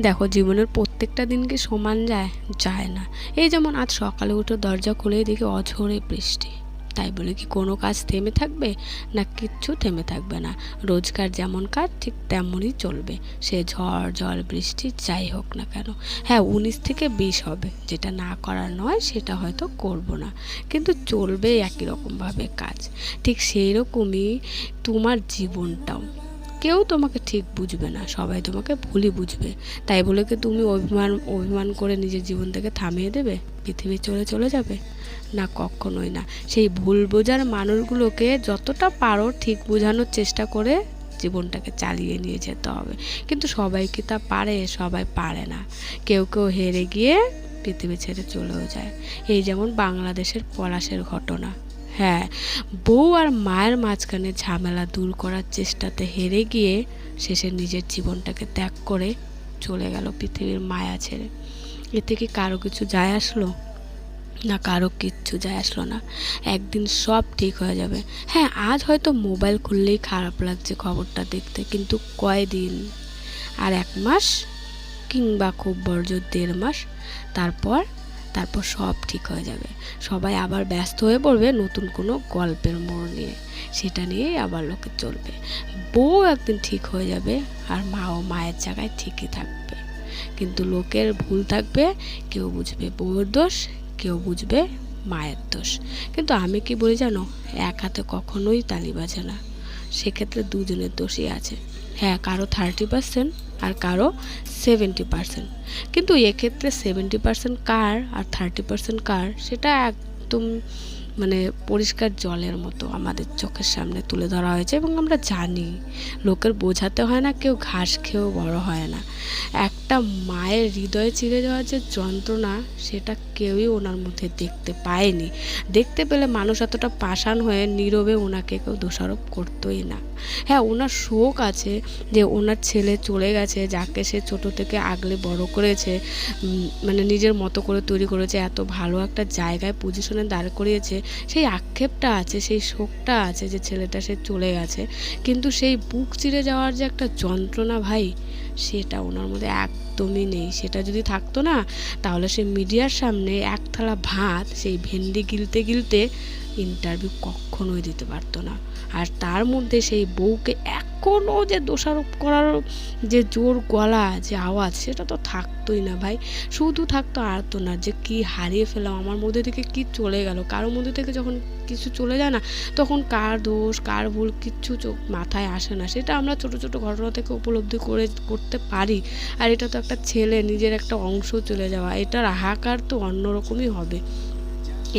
দেখো, জীবনের প্রত্যেকটা দিনকে সমান যায় যায় না। এই যেমন আজ সকালে উঠে দরজা খুলেই দেখি অঝোরে বৃষ্টি। তাই বলে কি কোনো কাজ থেমে থাকবে না কিচ্ছু থেমে থাকবে না? রোজকার যেমন কাজ, ঠিক তেমনই চলবে। সে ঝড় জল বৃষ্টি যাই হোক না কেন। হ্যাঁ উনিশ থেকে বিশ হবে। যেটা না করার নয়, সেটা হয়তো করব না। কিন্তু চলবে একই রকমভাবে কাজ। ঠিক সেই রকমই তোমার জীবনটাও। কেউ তোমাকে ঠিক বুঝবে না, সবাই তোমাকে ভুলই বুঝবে। তাই বলে কি তুমি অভিমান অভিমান করে নিজের জীবন থেকে থামিয়ে দেবে? পৃথিবী চলে চলে যাবে? না, কখনোই না। সেই ভুল বোঝার মানুষগুলোকে যতটা পারো ঠিক বোঝানোর চেষ্টা করে জীবনটাকে চালিয়ে নিয়ে যেতে হবে। কিন্তু সবাই কি তা পারে? সবাই পারে না। কেউ কেউ হেরে গিয়ে পৃথিবী ছেড়ে চলেও যায়। এই যেমন বাংলাদেশের পলাশের ঘটনা। হ্যাঁ বউ আর মায়ের মাঝখানে ঝামেলা দূর করার চেষ্টাতে হেরে গিয়ে শেষে নিজের জীবনটাকে ত্যাগ করে চলে গেল পৃথিবীর মায়া ছেড়ে। এ থেকে কারও কিছু যায় আসলো? না, কারও কিচ্ছু যায় আসলো না। একদিন সব ঠিক হয়ে যাবে। হ্যাঁ আজ হয়তো মোবাইল খুললেই খারাপ লাগছে খবরটা দেখতে, কিন্তু কয়দিন? আর এক মাস কিংবা খুব বড় দেড় মাস? তারপর তারপর সব ঠিক হয়ে যাবে। সবাই আবার ব্যস্ত হয়ে পড়বে নতুন কোনো গল্পের মোড় নিয়ে। সেটা নিয়েই আবার লোকে চলবে। বউ একদিন ঠিক হয়ে যাবে আর মাও মায়ের জায়গায় ঠিকই থাকবে। কিন্তু লোকের ভুল থাকবে, কেউ বুঝবে বউয়ের দোষ, কেউ বুঝবে মায়ের দোষ। কিন্তু আমি কি বলি জানো, এক হাতে কখনোই তালি বাজে না। সেক্ষেত্রে দুজনের দোষই আছে। হ্যাঁ কারও থার্টি পার্সেন্ট আর কারও সেভেন্টি পার্সেন্ট কিন্তু এক্ষেত্রে সেভেন্টি পার্সেন্ট কার আর থার্টি পার্সেন্ট কার, সেটা একদম মানে পরিষ্কার জলের মতো আমাদের চোখের সামনে তুলে ধরা হয়েছে এবং আমরা জানি, লোকের বোঝাতে হয় না, কেউ ঘাস খেয়েও বড় হয় না। একটা মায়ের হৃদয়ে চিরে যাওয়ার যে যন্ত্রণা, সেটা কেউই ওনার মধ্যে দেখতে পায়নি। দেখতে পেলে মানুষ এতটা পাষাণ হয়ে নীরবে ওনাকে কেউ দোষারোপ করতোই না। হ্যাঁ ওনার শোক আছে যে ওনার ছেলে চলে গেছে, যাকে সে ছোট থেকে আগলে বড় করেছে মানে নিজের মতো করে তৈরি করেছে, এত ভালো একটা জায়গায় পজিশনে দাঁড় করিয়েছে। সেই আক্ষেপটা আছে, সেই শোকটা আছে যে ছেলেটা সে চলে গেছে। কিন্তু সেই বুক চিরে যাওয়ার যে একটা যন্ত্রণা ভাই, সেটা ওনার মধ্যে একদমই নেই, সেটা যদি থাকতো না, তাহলে সে মিডিয়ার সামনে এক থালা ভাত, সেই ভেন্ডি গিলতে গিলতে ইন্টারভিউ কখনোই দিতে পারতো না। আর তার মধ্যে সেই বউকে এখনও যে দোষারোপ করার যে জোর গলা, যে আওয়াজ, সেটা তো থাকতোই না ভাই। শুধু থাকতো আর তো না যে কি হারিয়ে ফেলাম, আমার মধ্যে থেকে কি চলে গেল, কারোর মধ্যে থেকে যখন কিছু চলে যায় না, তখন কার দোষ, কার ভুল কিচ্ছু চোখ মাথায় আসে না। সেটা আমরা ছোট ছোট ঘটনা থেকে উপলব্ধি করে, করতে পারি। আর এটা তো একটা ছেলে, নিজের একটা অংশ চলে যাওয়া, এটার হাহাকার তো অন্যরকমই হবে।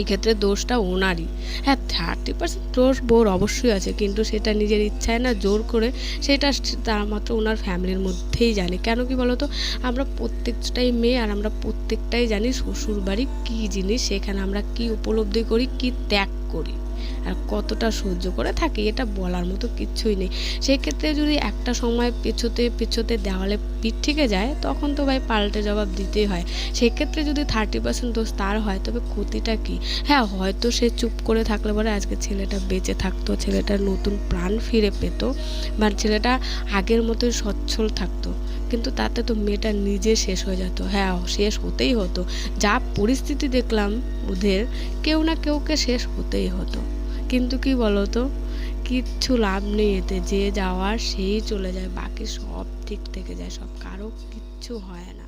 এক্ষেত্রে দোষটা ওনারই। হ্যাঁ থার্টি পার্সেন্ট দোষ বোর অবশ্যই আছে, কিন্তু সেটা নিজের ইচ্ছায় না জোর করে সেটা তার মাত্র ওনার ফ্যামিলির মধ্যেই জানে। কেন কি বলতো? আমরা প্রত্যেকটাই মেয়ে আর আমরা প্রত্যেকটাই জানি শ্বশুর বাড়ি কী জিনিস, সেখানে আমরা কি উপলব্ধি করি, কি ত্যাগ করি। আর কতটা সহ্য করে থাকি এটা বলার মতো কিচ্ছুই নেই। সেক্ষেত্রে যদি একটা সময় পেছোতে পেছোতে দেওয়ালে পিঠ থেকে যায়, তখন তো ভাই পাল্টে জবাব দিতেই হয়। সেক্ষেত্রে যদি থার্টি পার্সেন্ট দোষ তার হয়, তবে ক্ষতিটা কি? হ্যাঁ হয়তো সে চুপ করে থাকলে পরে আজকে ছেলেটা বেঁচে থাকতো ছেলেটার নতুন প্রাণ ফিরে পেতো, বা ছেলেটা আগের মতোই সচ্ছল থাকতো। কিন্তু তাতে তো মেয়েটা নিজে শেষ হয়ে যেত। হ্যাঁ শেষ হতেই হতো। যা পরিস্থিতি দেখলাম ওদের, কেউ না কেউকে শেষ হতেই হতো। কিন্তু কি বলতো? কিচ্ছু লাভ নেই এতে। যে যাওয়ার সেই চলে যায়। বাকি সব ঠিক থেকে যায়। সব কারও কিচ্ছু হয় না।